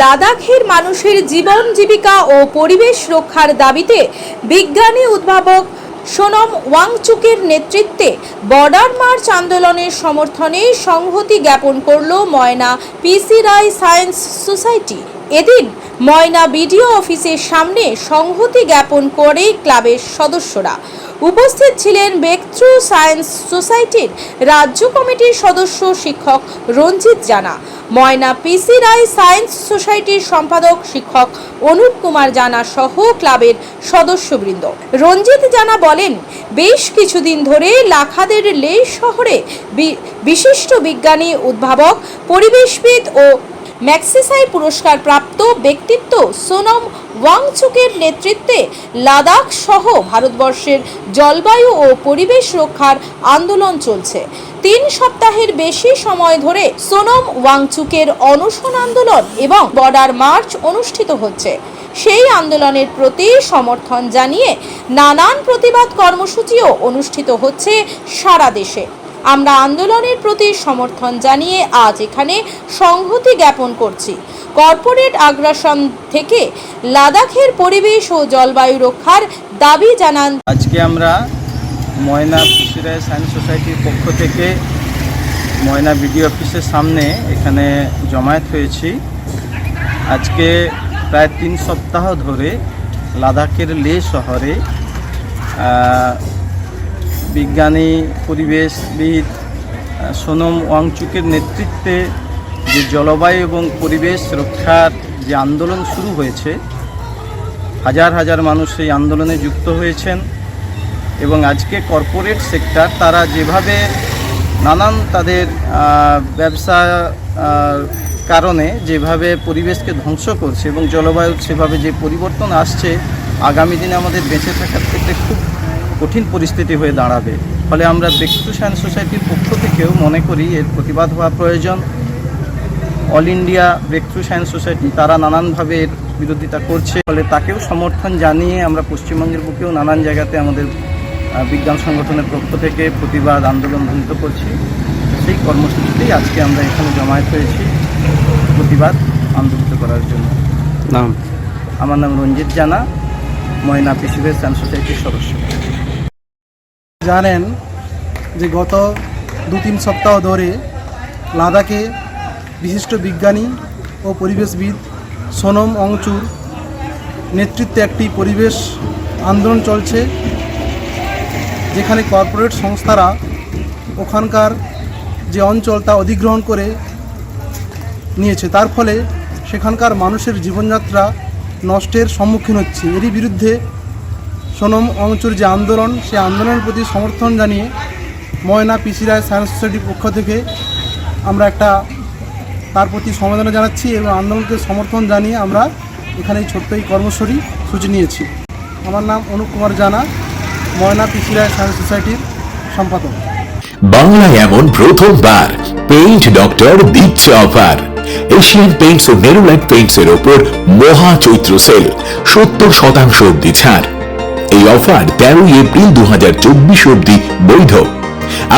লাদাখের মানুষের জীবন জীবিকা ও পরিবেশ রক্ষার দাবিতে বিজ্ঞানী উদ্ভাবক সোনম ওয়াংচুকের নেতৃত্বে বর্ডার মার্চ আন্দোলনের সমর্থনে সংহতি জ্ঞাপন করল ময়না পিসি রায় সায়েন্স সোসাইটি। এদিন ময়না বিডিও অফিসের সামনে সংহতি জ্ঞাপন করে ক্লাবের সদস্যরা। উপস্থিত ছিলেন বেকথ্রু সায়েন্স সোসাইটির রাজ্য কমিটির সদস্য শিক্ষক রঞ্জিত জানা। ময়না পিসি রায় সায়েন্স সোসাইটির সম্পাদক শিক্ষক অনুপ কুমার জানা সহ ক্লাবের সদস্যবৃন্দ। রঞ্জিত জানা বলেন, বেশ কিছুদিন ধরে লাখাদের লে শহরে বিশিষ্ট বিজ্ঞানী, উদ্ভাবক, পরিবেশবিদ ও ম্যাক্সিসাই পুরস্কার প্রাপ্ত ব্যক্তিত্ব সোনম ওয়াংচুকের নেতৃত্বে লাদাখ সহ ভারতবর্ষের জলবায়ু ও পরিবেশ রক্ষার আন্দোলন চলছে। তিন সপ্তাহের বেশি সময় ধরে সোনম ওয়াংচুকের অনশন আন্দোলন এবং বর্ডার মার্চ অনুষ্ঠিত হচ্ছে। সেই আন্দোলনের প্রতি সমর্থন জানিয়ে নানান প্রতিবাদ কর্মসূচিও অনুষ্ঠিত হচ্ছে সারা দেশে। আমরা আন্দোলনের প্রতি সমর্থন জানিয়ে আজ এখানে সংহতি জ্ঞাপন করছি। কর্পোরেট আগ্রাসন থেকে লাদাখের পরিবেশ ও জলবায়ু রক্ষার দাবি জানান আজকে আমরা ময়না ফিশারি সায়েন্স সোসাইটির পক্ষ থেকে ময়না বিডিও অফিসের সামনে এখানে জমায়েত হয়েছি। আজকে প্রায় তিন সপ্তাহ ধরে লাদাখের লে শহরে বিজ্ঞানী, পরিবেশবিদ সোনম ওয়াংচুকের নেতৃত্বে যে জলবায়ু এবং পরিবেশ রক্ষার যে আন্দোলন শুরু হয়েছে, হাজার হাজার মানুষ এই আন্দোলনে যুক্ত হয়েছেন এবং আজকে কর্পোরেট সেক্টর, তারা যেভাবে নানান তাদের ব্যবসা কারণে যেভাবে পরিবেশকে ধ্বংস করছে এবং জলবায়ুর সেভাবে যে পরিবর্তন আসছে, আগামী দিনে আমাদের বেঁচে থাকার ক্ষেত্রে খুব কঠিন পরিস্থিতি হয়ে দাঁড়াবে। ফলে আমরা ব্যক্তিত্ব সায়েন্স সোসাইটির পক্ষ থেকেও মনে করি এর প্রতিবাদ হওয়া প্রয়োজন। All India breakthrough science society তারা নানানভাবে এর বিরোধিতা করছে। ফলে তাকেও সমর্থন জানিয়ে আমরা পশ্চিমবঙ্গের বুকেও নানান জায়গাতে আমাদের বিজ্ঞান সংগঠনের পক্ষ থেকে প্রতিবাদ আন্দোলন ধ্বনিত করছি। সেই কর্মসূচিতেই আজকে আমরা এখানে জমায়েত হয়েছি প্রতিবাদ আন্দোলিত করার জন্য। নাম? আমার নাম রঞ্জিত জানা। ময়না পিসিভের সায়েন্স সোসাইটির সদস্য। জানেন যে গত দু তিন সপ্তাহ ধরে লাদাখে বিশিষ্ট বিজ্ঞানী ও পরিবেশবিদ সোনম অংচুর নেতৃত্বে একটি পরিবেশ আন্দোলন চলছে, যেখানে কর্পোরেট সংস্থারা ওখানকার যে অঞ্চল তা অধিগ্রহণ করে নিয়েছে। তার ফলে সেখানকার মানুষের জীবনযাত্রা নষ্টের সম্মুখীন হচ্ছে। এরই বিরুদ্ধে সোনম অংচুর যে আন্দোলন সেই আন্দোলনের প্রতি সমর্থন জানিয়ে ময়না পিসি রায় সায়েন্স সোসাইটির পক্ষ থেকে আমরা একটা তার প্রতি সমবেদনা জানাচ্ছি এবং আন্দোলনকে সমর্থন জানিয়ে আমরা এখানে ছোট্ট এই কর্মসূচি সূচি নিয়েছি। আমার নাম অনুপ কুমার জানা, ময়না পিসি রায় সায়েন্স সোসাইটির সম্পাদক। বাংলায় এমন প্রথমবার পেইন্ট ডক্টর দিচ্ছে অফার এশিয়ান পেইন্টস ও নেরোলাইট পেইন্টস এর ওপর মহা চৈত্র সেল সত্তর শতাংশ অব্দি ছাড়। এই অফার তেরোই এপ্রিল দু অব্দি বৈধ।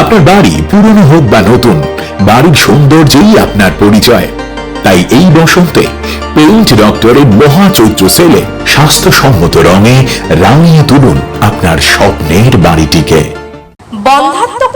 আপনার বাড়ি পুরনো হোক বা নতুন, বাড়ির সৌন্দর্যই আপনার পরিচয়। তাই এই বসন্তে পেইন্ট ডক্টরের মহা চৈত্র সেলে স্বাস্থ্যসম্মত রঙে রাঙিয়ে তুলুন আপনার স্বপ্নের বাড়িটিকে। বন্ধাত্ম কোনো